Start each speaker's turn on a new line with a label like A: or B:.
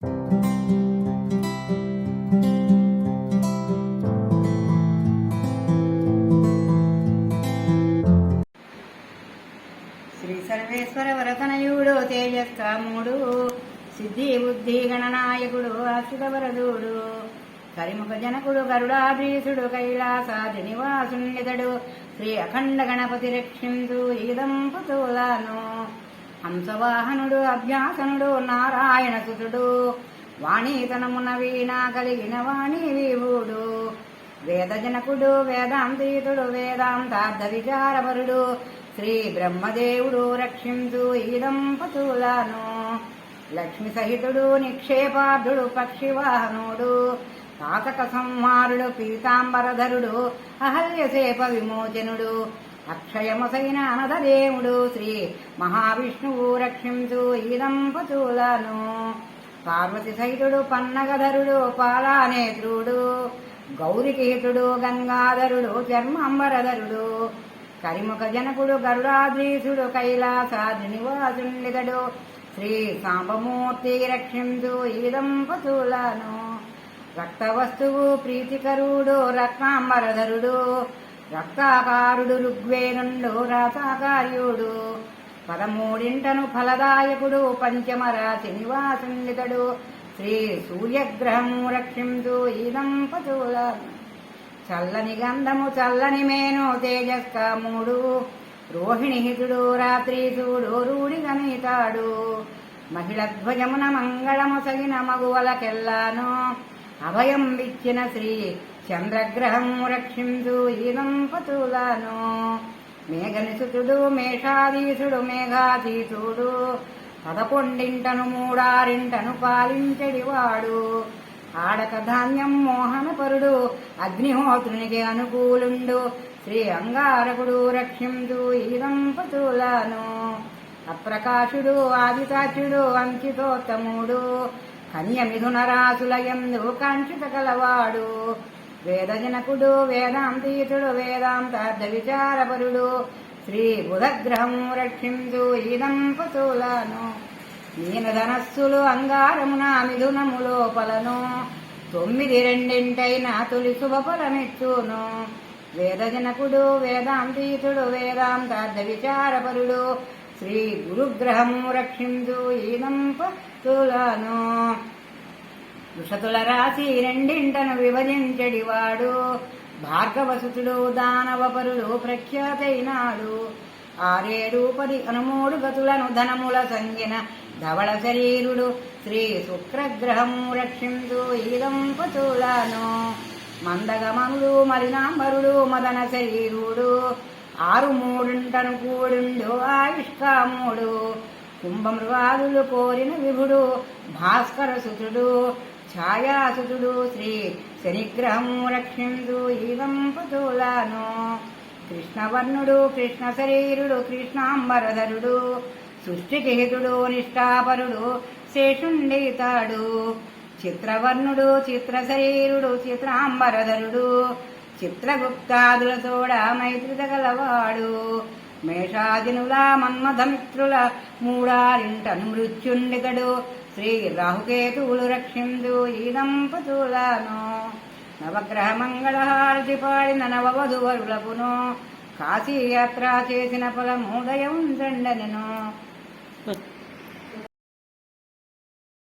A: శ్రీ సర్వేశ్వర వరతనయుడు తేజస్కాముడు సిద్ధి బుద్ధి గణనాయకుడు అచ్యుత వరదుడు కరిముఖ జనకుడు గరుడాధీసుడు కైలాసాది నివాసునితడు శ్రీ అఖండ గణపతి రక్షించు ఈ దంపతులను హంసవాహనుడు అభ్యాసనుడు నారాయణ సుతుడు. వాణీతనమున వీణ కలిగిన వాణి వీవుడు వేదజనకుడు వేదాంతీతుడు వేదాంతార్థ విచారపరుడు. శ్రీ బ్రహ్మదేవుడు రక్షించు ఈ దంపతులను. లక్ష్మి సహితుడు నిక్షేపార్థుడు పక్షివాహనుడు. తాతక సంహారుడు పీతాంబరధరుడు అహల్యసేప విమోచనుడు. అక్షయమసైన అనదదేవుడు శ్రీ మహావిష్ణువు రక్షించు ఈ దంపతులను. పార్వతి సైతుడు పన్నగధరుడు పాలానేత్రుడు గౌరికేతుడు గంగాధరుడు చర్మాంబరధరుడు కరిముఖ జనకుడు గరుడాద్రీసుడు కైలాసాది నివాసుండితడు. శ్రీ సాంబమూర్తి రక్షించు ఈ దంపతులను. రక్త వస్తువు ప్రీతికరుడు రత్నాంబరధరుడు రక్తాకారుడు ఋగ్వేనుండు రాసాకార్యుడు. పదమూడింటను ఫలదాయకుడు పంచమరాశి నివాసండితడు శ్రీ సూర్యగ్రహము రక్షించు ఈ పశువుల చల్లని గంధము చల్లని మేను తేజస్కాముడు రోహిణి హితుడు రూడి రూఢిగనీతాడు మహిళ ధ్వజమున మంగళము సగిన మగువలకెల్లాను. అభయం ఇచ్చిన శ్రీ చంద్రగ్రహము రక్షించు ఈనం పతులను. మేఘనిసుతుడు మేషాధీసుడు మేఘాధీసుడు పదకొండింటను మూడారింటను పాలించడివాడు ఆడక ధాన్యం మోహనపరుడు అగ్నిహోత్రునికి అనుకూలుండు. శ్రీ అంగారకుడు రక్షించు ఈ దంపతులను అప్రకాశుడు ఆదితాచుడు అంకితోత్తముడు. కన్య మిథున రాసుల కాంక్షిత కలవాడు. వేదజనకుడు వేదాంతీతుడు వేదాంతార్థ విచారపరుడు. శ్రీ బుధగ్రహము రక్షించు ఈ నేను ధనస్సులు అంగారమున మిథునము లోపలను తొమ్మిది రెండింటైన తొలి శుభఫలమిచ్చును వేదజనకుడు వేదాంతీతుడు వేదాంతార్థ విచారపరుడు. శ్రీ గురుగ్రహము రక్షించు ఈ ఋషతుల రాశి రెండింటను విభజించడివాడు భార్గవసుతుడు దానవపరుడు ప్రఖ్యాతైనాడు. ఆరేడు పది అనుమూడు గతులను ధనముల సంగిన ధవళ శరీరుడు శ్రీ శుక్రగ్రహము రక్షించు ఈ దంపతులను. మందగమనుడు మలినాంబరుడు మదన శరీరుడు. ఆరు మూడుంటను కూడుండు ఆయుష్కాముడు. కుంభమృగాదులు కోరిన విభుడు భాస్కర సుతుడు ఛాయాసుతుడు శ్రీ శనిగ్రహము రక్షిందు ఈ కృష్ణవర్ణుడు కృష్ణ శరీరుడు కృష్ణాంబరధరుడు సృష్టికి హితుడు నిష్ఠాపరుడు శేషుండితాడు. చిత్రవర్ణుడు చిత్ర శరీరుడు చిత్రాంబరధరుడు చిత్రగుప్తాదుల తోడ మైత్రిత గలవాడు. మేషాదినుల మన్మధమిత్రుల మూడారింటను మృత్యుండితడు. శ్రీ రాహుకేతువులు రక్షిందు ఈ దంపతులను నవగ్రహ మంగళహారతి పాడిన నవవధువరులకును కాశీయాత్ర చేసిన ఫలమూదయం దండనెను